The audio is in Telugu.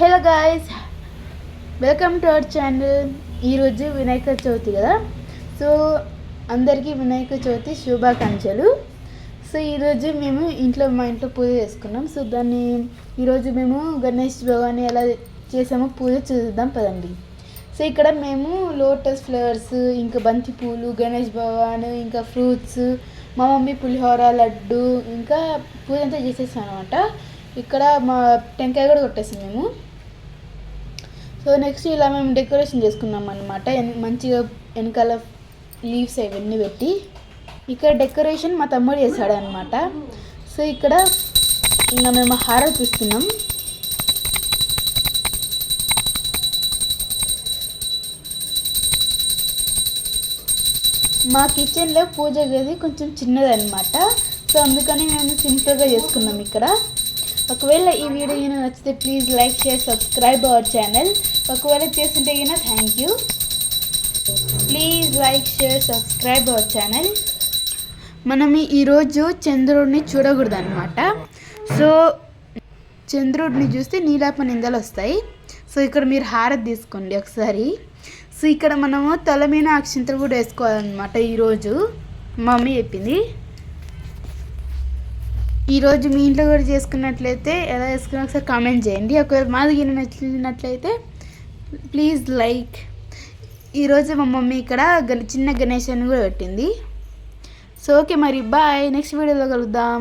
Hello guys welcome to our channel ఈరోజు వినాయక చవితి కదా. సో అందరికీ వినాయక చవితి శుభాకాంక్షలు. సో ఈరోజు మేము ఇంట్లో మా ఇంట్లో పూజ చేసుకున్నాం. సో దాన్ని ఈరోజు మేము గణేష్ భగవాన్ని ఎలా చేసామో పూజ చూద్దాం పదండి. సో ఇక్కడ మేము లోటస్ ఫ్లవర్స్ ఇంకా బంతి పూలు గణేష్ భగవాన్ ఇంకా ఫ్రూట్స్ మా మమ్మీ పులిహోర లడ్డు ఇంకా పూజ అంతా చేసేసాం అనమాట ఇక్కడ మా టెంకాయ కూడా కొట్టేసాం మేము. సో నెక్స్ట్ ఇలా మేము డెకరేషన్ చేసుకున్నాం అనమాట మంచిగా వెనకాల లీవ్స్ అవన్నీ పెట్టి ఇక్కడ డెకరేషన్ మా తమ్ముడు చేశాడు అనమాట సో ఇక్కడ ఇంకా మేము హారతి ఇస్తున్నాం మా కిచెన్లో పూజ గది కొంచెం చిన్నదన్నమాట. సో అందుకని మేము సింపుల్గా చేసుకున్నాం ఇక్కడ. ఒకవేళ ఈ వీడియో అయినా నచ్చితే please like share subscribe our channel ఒకవేళ చేస్తుంటే అయినా thank you please like share subscribe our channel మనం ఈరోజు చంద్రుడిని చూడకూడదు అనమాట సో చంద్రుడిని చూస్తే నీలాప నిందలు వస్తాయి. సో ఇక్కడ మీరు హారతి తీసుకోండి ఒకసారి. సో ఇక్కడ మనము తల మీద అక్షింతలు కూడా వేసుకోవాలన్నమాట ఈరోజు. మా మమ్మీ చెప్పింది. ఈరోజు మీ ఇంట్లో కూడా చేసుకున్నట్లయితే ఎలా చేసుకున్నా ఒకసారి కామెంట్ చేయండి. ఒకవేళ మా దగ్గర నచ్చినట్లయితే ప్లీజ్ లైక్ ఈరోజు మా మమ్మీ ఇక్కడ గణ చిన్న గణేశాన్ని కూడా పెట్టింది. సో ఓకే మరి బాయ్ నెక్స్ట్ వీడియోలో కలుద్దాం.